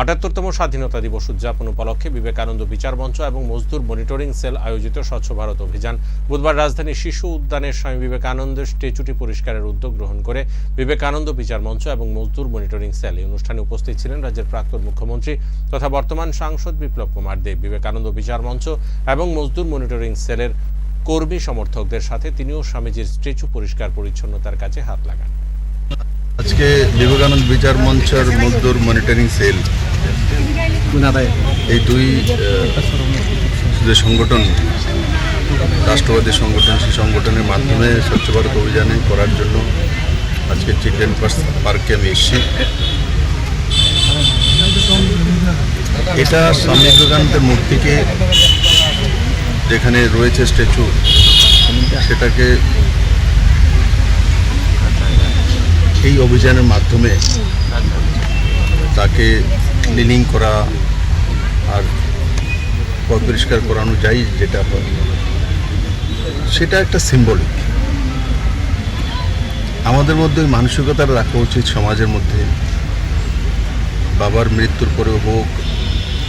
আটাত্তরতম স্বাধীনতা দিবস উদযাপন উপলক্ষে বিবেকানন্দ বিচার মঞ্চ এবং মজদুর মনিটরিং সেল আয়োজিত স্বচ্ছ ভারত অভিযান। বুধবার রাজধানীর শিশু উদ্যানের স্বামী বিবেকানন্দের স্ট্যাচুটি পরিষ্কারের উদ্যোগ গ্রহণ করে বিবেকানন্দ বিচার মঞ্চ এবং মজদুর মনিটরিং সেল এই অনুষ্ঠানে উপস্থিত ছিলেন রাজ্যের প্রাক্তন মুখ্যমন্ত্রী তথা বর্তমান সাংসদ বিপ্লব কুমার দেব। বিবেকানন্দ বিচার মঞ্চ এবং মজদুর মনিটরিং সেলের কর্মী সমর্থকদের সাথে তিনিও স্বামীজির স্ট্যাচু পরিষ্কার পরিচ্ছন্নতার কাজে হাত লাগান। আজকে বিবেকানন্দ বিচার মঞ্চের মজদুর মনিটরিং সেল এই দুই যে সংগঠন, রাষ্ট্রবাদী সংগঠন, সেই সংগঠনের মাধ্যমে স্বচ্ছ ভারত অভিযানে করার জন্য আজকে চিলড্রেন পার্কে আমি এসেছি। এটা স্বামী বিবেকানন্দের মূর্তিকে যেখানে রয়েছে স্ট্যাচু, সেটাকে এই অভিযানের মাধ্যমে তাকে ক্লিনিং করা আর পরিষ্কার করানো যায় যেটা সেটা একটা সিম্বলিক আমাদের মধ্যে মানসিকতা রাখা উচিত সমাজের মধ্যে। বাবার মৃত্যুর পরে হোক,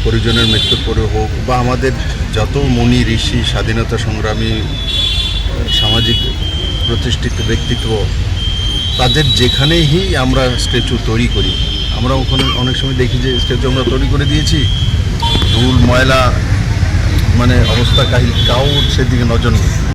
পরিজনের মৃত্যুর পরে হোক, বা আমাদের যত মুনি, ঋষি, স্বাধীনতা সংগ্রামী, সামাজিক প্রতিষ্ঠিত ব্যক্তিত্ব, তাদের যেখানেই আমরা স্ট্যাচু তৈরি করি আমরা ওখানে অনেক সময় দেখি যে স্ট্যাচু আমরা তৈরি করে দিয়েছি। ধুল, ময়লা মানে অবস্থা কাহিল কাউ সেদিকে নজর নেই।